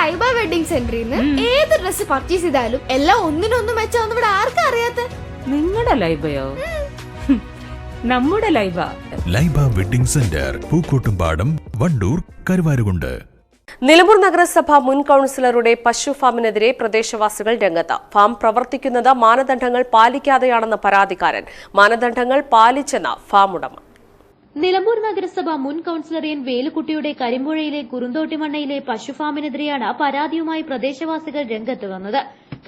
Laiba wedding സെന്ററിൽ നിന്ന് ഏത് ഡ്രസ് പർച്ചേസ് ചെയ്താലും എല്ലാം ഒന്നിനൊന്നും മെച്ചാന്ന് ഇവിടെ ആർക്കും അറിയാത്ത? നിങ്ങളുടെ ലൈബയോ? നമ്മുടെ Laiba. Laiba wedding centre Pookkottumpadam Wandoor Karuvarakundu. Nilambur നഗരസഭ മുൻ കൌൺസിലറുടെ പശു ഫാമിനെതിരെ പ്രദേശവാസികൾ രംഗത്ത്. ഫാം പ്രവർത്തിക്കുന്നത് മാനദണ്ഡങ്ങൾ പാലിക്കാതെയാണെന്ന പരാതിക്കാരൻ. മാനദണ്ഡങ്ങൾ പാലിച്ചെന്ന ഫാം ഉടമ. നിലമ്പൂർ നഗരസഭ മുൻ കൌൺസിലർ എൻ വേലുക്കുട്ടിയുടെ കരിമ്പുഴയിലെ കുറുന്തോട്ടിമണ്ണയിലെ പശുഫാമിനെതിരെയാണ് പരാതിയുമായി പ്രദേശവാസികൾ രംഗത്ത് വന്നത്.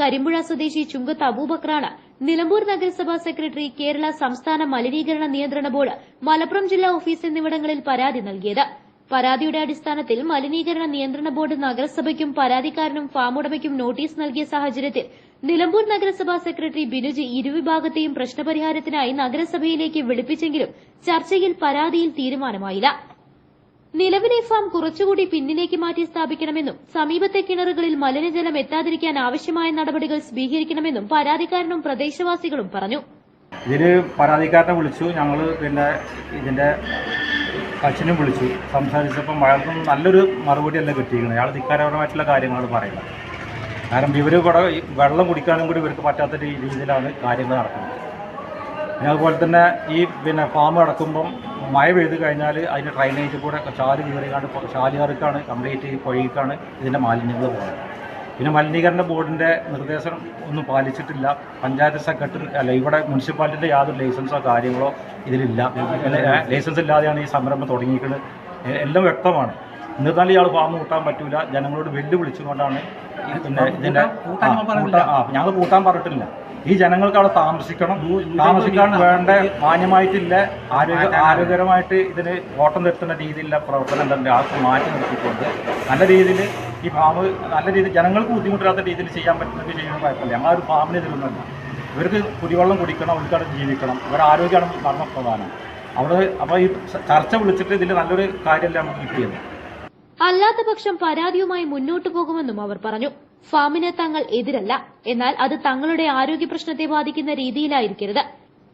കരിമ്പുഴ സ്വദേശി ചുങ്കത്ത് അബൂബക്കറാണ് നിലമ്പൂർ നഗരസഭാ സെക്രട്ടറി കേരള സംസ്ഥാന മലിനീകരണ നിയന്ത്രണ ബോർഡ് മലപ്പുറം ജില്ലാ ഓഫീസ് എന്നിവിടങ്ങളിൽ പരാതി നൽകിയത്. പരാതിയുടെ അടിസ്ഥാനത്തിൽ മലിനീകരണ നിയന്ത്രണ ബോർഡ് നഗരസഭയ്ക്കും പരാതിക്കാരനും ഫാം ഉടമയ്ക്കും നോട്ടീസ് നൽകിയ സാഹചര്യത്തിൽ നിലമ്പൂർ നഗരസഭാ സെക്രട്ടറി ബിനുജി ഇരുവിഭാഗത്തെയും പ്രശ്നപരിഹാരത്തിനായി നഗരസഭയിലേക്ക് വിളിപ്പിച്ചെങ്കിലും ചർച്ചയിൽ പരാതിയിൽ തീരുമാനമായില്ല. നിലവിലെ ഫാം കുറച്ചുകൂടി പിന്നിലേക്ക് മാറ്റി സ്ഥാപിക്കണമെന്നും സമീപത്തെ കിണറുകളിൽ മലിനജലം എത്താതിരിക്കാൻ ആവശ്യമായ നടപടികൾ സ്വീകരിക്കണമെന്നും പരാതിക്കാരനും പ്രദേശവാസികളും പറഞ്ഞു. ഇതിന് പരാതിക്കാരനെ വിളിച്ചു. ഞങ്ങൾ പിന്നെ ഇതിന്റെ അച്ഛനും വിളിച്ചു. സംസാരിച്ചപ്പോൾ അയാൾക്കും നല്ലൊരു മറുപടിയല്ല കിട്ടിയിരിക്കുന്നത്. അയാൾ ധിക്കാരപരമായിട്ടുള്ള കാര്യങ്ങളാണ് പറയുന്നത്. കാരണം ഇവർ ഇവിടെ വെള്ളം കുടിക്കാനും കൂടി ഇവർക്ക് പറ്റാത്ത രീതിയിലാണ് കാര്യങ്ങൾ നടക്കുന്നത്. പിന്നെ അതുപോലെ തന്നെ ഈ പിന്നെ ഫാം അടക്കുമ്പം മഴ പെയ്ത് കഴിഞ്ഞാൽ അതിന്റെ ഡ്രൈനേജ് കൂടെ ചാൽ കീറിയാണ് ചാലുകാർക്കാണ് കംപ്ലീറ്റ് ഈ ഇതിന്റെ മാലിന്യങ്ങൾ പോകുന്നത്. പിന്നെ മലിനീകരണ ബോർഡിന്റെ നിർദ്ദേശം ഒന്നും പാലിച്ചിട്ടില്ല. പഞ്ചായത്ത് സെക്രട്ടറി അല്ല ഇവിടെ മുനിസിപ്പാലിറ്റിയുടെ യാതൊരു ലൈസൻസോ കാര്യങ്ങളോ ഇതിലില്ല. ലൈസൻസ് ഇല്ലാതെയാണ് ഈ സംരംഭം തുടങ്ങിയിരിക്കുന്നത്. എല്ലാം വ്യക്തമാണ്. എന്നിരുന്നാലും ഇയാൾ ഫാം കൂട്ടാൻ പറ്റൂല. ജനങ്ങളോട് വെല്ലുവിളിച്ചുകൊണ്ടാണ് പിന്നെ ഇതിന്റെ ആ ഞങ്ങൾ കൂട്ടാൻ പറഞ്ഞിട്ടില്ല. ഈ ജനങ്ങൾക്ക് അവിടെ താമസിക്കണം. താമസിക്കാൻ വേണ്ട മാന്യമായിട്ടില്ല. ആരോഗ്യ ആരോഗ്യകരമായിട്ട് ഇതിന് ഓട്ടം നിർത്തുന്ന രീതിയിലുള്ള പ്രവർത്തനം തന്നെ ആൾക്ക് മാറ്റി നിർത്തിക്കൊണ്ട് നല്ല രീതിയിൽ ഈ ഫാം നല്ല രീതിയിൽ ജനങ്ങൾക്ക് ബുദ്ധിമുട്ടില്ലാത്ത രീതിയിൽ ചെയ്യാൻ പറ്റുന്ന ചെയ്യുന്ന കുഴപ്പമില്ല. ഒരു ഫാമിന് ഇതിലൊന്നുമല്ല ഇവർക്ക് കുടിവെള്ളം കുടിക്കണം അവർക്കവിടെ ജീവിക്കണം. ഇവരുടെ ആരോഗ്യമാണ് മർമ്മപ്രധാനം അവിടെ അപ്പോൾ ഈ ചർച്ച വിളിച്ചിട്ട് ഇതിൽ നല്ലൊരു കാര്യമല്ല നമുക്ക് കിട്ടിയത്? അല്ലാത്ത പക്ഷം പരാതിയുമായി മുന്നോട്ടു പോകുമെന്നും അവർ പറഞ്ഞു. ഫാമിന് തങ്ങൾ എതിരല്ല. എന്നാൽ അത് തങ്ങളുടെ ആരോഗ്യ പ്രശ്നത്തെ ബാധിക്കുന്ന രീതിയിലായിരിക്കരുത്.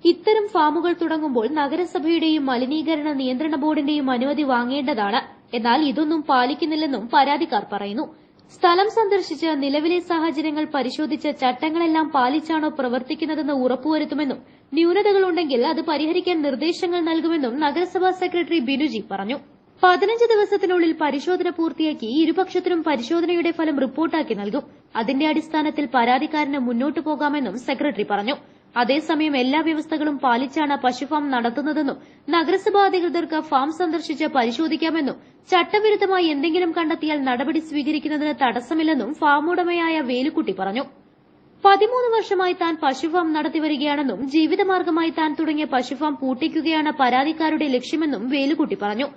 ഇത്തരം ഫാമുകൾ തുടങ്ങുമ്പോൾ നഗരസഭയുടെയും മലിനീകരണ നിയന്ത്രണ ബോർഡിന്റെയും അനുമതി വാങ്ങേണ്ടതാണ്. എന്നാൽ ഇതൊന്നും പാലിക്കുന്നില്ലെന്നും പരാതിക്കാർ പറയുന്നു. സ്ഥലം സന്ദർശിച്ച് നിലവിലെ സാഹചര്യങ്ങൾ പരിശോധിച്ച് ചട്ടങ്ങളെല്ലാം പാലിച്ചാണോ പ്രവർത്തിക്കുന്നതെന്ന് ഉറപ്പുവരുത്തുമെന്നും ന്യൂനതകളുണ്ടെങ്കിൽ അത് പരിഹരിക്കാൻ നിർദ്ദേശങ്ങൾ നൽകുമെന്നും നഗരസഭാ സെക്രട്ടറി ബിനുജി പറഞ്ഞു. പതിനഞ്ച് ദിവസത്തിനുള്ളിൽ പരിശോധന പൂർത്തിയാക്കി ഇരുപക്ഷത്തിനും പരിശോധനയുടെ ഫലം റിപ്പോർട്ടാക്കി നൽകും. അതിന്റെ അടിസ്ഥാനത്തിൽ പരാതിക്കാരന് മുന്നോട്ടു പോകാമെന്നും സെക്രട്ടറി പറഞ്ഞു. അതേസമയം എല്ലാ വ്യവസ്ഥകളും പാലിച്ചാണ് പശുഫാം നടത്തുന്നതെന്നും നഗരസഭാ അധികൃതർക്ക് ഫാം സന്ദർശിച്ച് പരിശോധിക്കാമെന്നും ചട്ടവിരുദ്ധമായി എന്തെങ്കിലും കണ്ടെത്തിയാൽ നടപടി സ്വീകരിക്കുന്നതിന് തടസ്സമില്ലെന്നും ഫാം ഉടമയായ വേലുക്കുട്ടി പറഞ്ഞു. പതിമൂന്ന് വർഷമായി താൻ പശുഫാം നടത്തിവരികയാണെന്നും ജീവിതമാർഗമായി താൻ തുടങ്ങിയ പശുഫാം പൂട്ടിക്കുകയാണ് പരാതിക്കാരുടെ ലക്ഷ്യമെന്നും വേലുക്കുട്ടി പറഞ്ഞു.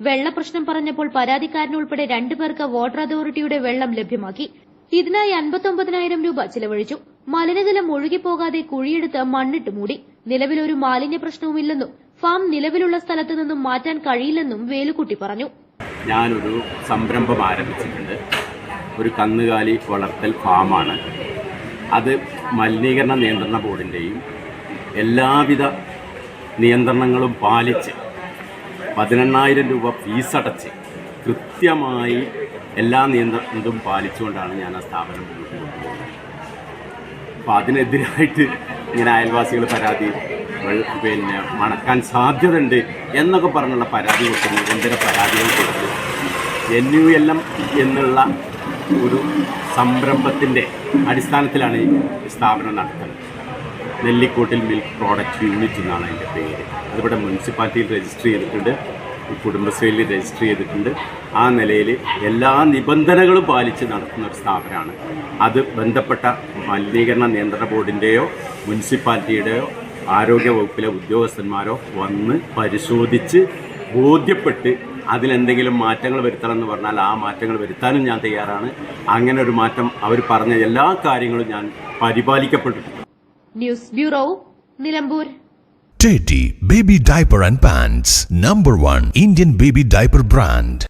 വെള്ളപ്രശ്നം പറഞ്ഞപ്പോൾ പരാതിക്കാരനുൾപ്പെടെ രണ്ടുപേർക്ക് വാട്ടർ അതോറിറ്റിയുടെ വെള്ളം ലഭ്യമാക്കി. ഇതിനായി അൻപത്തൊമ്പതിനായിരം രൂപ ചിലവഴിച്ചു. മലിനജലം ഒഴുകിപ്പോകാതെ കുഴിയെടുത്ത് മണ്ണിട്ട് മൂടി. നിലവിലൊരു മാലിന്യ പ്രശ്നവുമില്ലെന്നും ഫാം നിലവിലുള്ള സ്ഥലത്ത് നിന്നും മാറ്റാൻ കഴിയില്ലെന്നും വേലുക്കുട്ടി പറഞ്ഞു. ഞാനൊരു സംരംഭം ആരംഭിച്ചിട്ടുണ്ട്. ഒരു കന്നുകാലി വളർത്തൽ ഫാമാണ്. അത് മലിനീകരണ നിയന്ത്രണ ബോർഡിന്റെയും എല്ലാവിധ നിയന്ത്രണങ്ങളും പാലിച്ച് പതിനെണ്ണായിരം രൂപ ഫീസടച്ച് കൃത്യമായി എല്ലാ നിയന്ത്രണങ്ങളും പാലിച്ചുകൊണ്ടാണ് ഞാൻ ആ സ്ഥാപനം മുന്നോട്ട് കൊണ്ടുപോകുന്നത്. അപ്പോൾ അതിനെതിരായിട്ട് ഇങ്ങനെ അയൽവാസികൾ പരാതി പിന്നെ മണക്കാൻ സാധ്യതയുണ്ട് എന്നൊക്കെ പറഞ്ഞുള്ള പരാതി കൊടുത്ത് നിരന്തര പരാതികൾ കൊടുത്ത് എൻ യു എൽ എം എന്നുള്ള ഒരു സംരംഭത്തിന്റെ അടിസ്ഥാനത്തിലാണ് ഈ സ്ഥാപനം നടത്തുന്നത്. നെല്ലിക്കോട്ടിൽ മിൽക്ക് പ്രോഡക്റ്റ് യൂണിറ്റ് എന്നാണ് അതിന്റെ പേര്. അതിവിടെ മുനിസിപ്പാലിറ്റിയിൽ രജിസ്റ്റർ ചെയ്തിട്ടുണ്ട് കുടുംബശ്രീയിൽ രജിസ്റ്റർ ചെയ്തിട്ടുണ്ട്. ആ നിലയിൽ എല്ലാ നിബന്ധനകളും പാലിച്ച് നടത്തുന്ന ഒരു സ്ഥാപനമാണ്. അത് ബന്ധപ്പെട്ട മലിനീകരണ നിയന്ത്രണ ബോർഡിന്റെയോ മുനിസിപ്പാലിറ്റിയുടെയോ ആരോഗ്യ വകുപ്പിലെ ഉദ്യോഗസ്ഥന്മാരോ വന്ന് പരിശോധിച്ച് ബോധ്യപ്പെട്ട് അതിലെന്തെങ്കിലും മാറ്റങ്ങൾ വരുത്തണം എന്ന് പറഞ്ഞാൽ ആ മാറ്റങ്ങൾ വരുത്താനും ഞാൻ തയ്യാറാണ്. അങ്ങനെ ഒരു മാറ്റം അവർ പറഞ്ഞ എല്ലാ കാര്യങ്ങളും ഞാൻ പരിപാലിക്കപ്പെട്ടിട്ടുണ്ട്. News bureau Nilambur Teddy Baby Diaper and Pants, number one Indian baby diaper brand.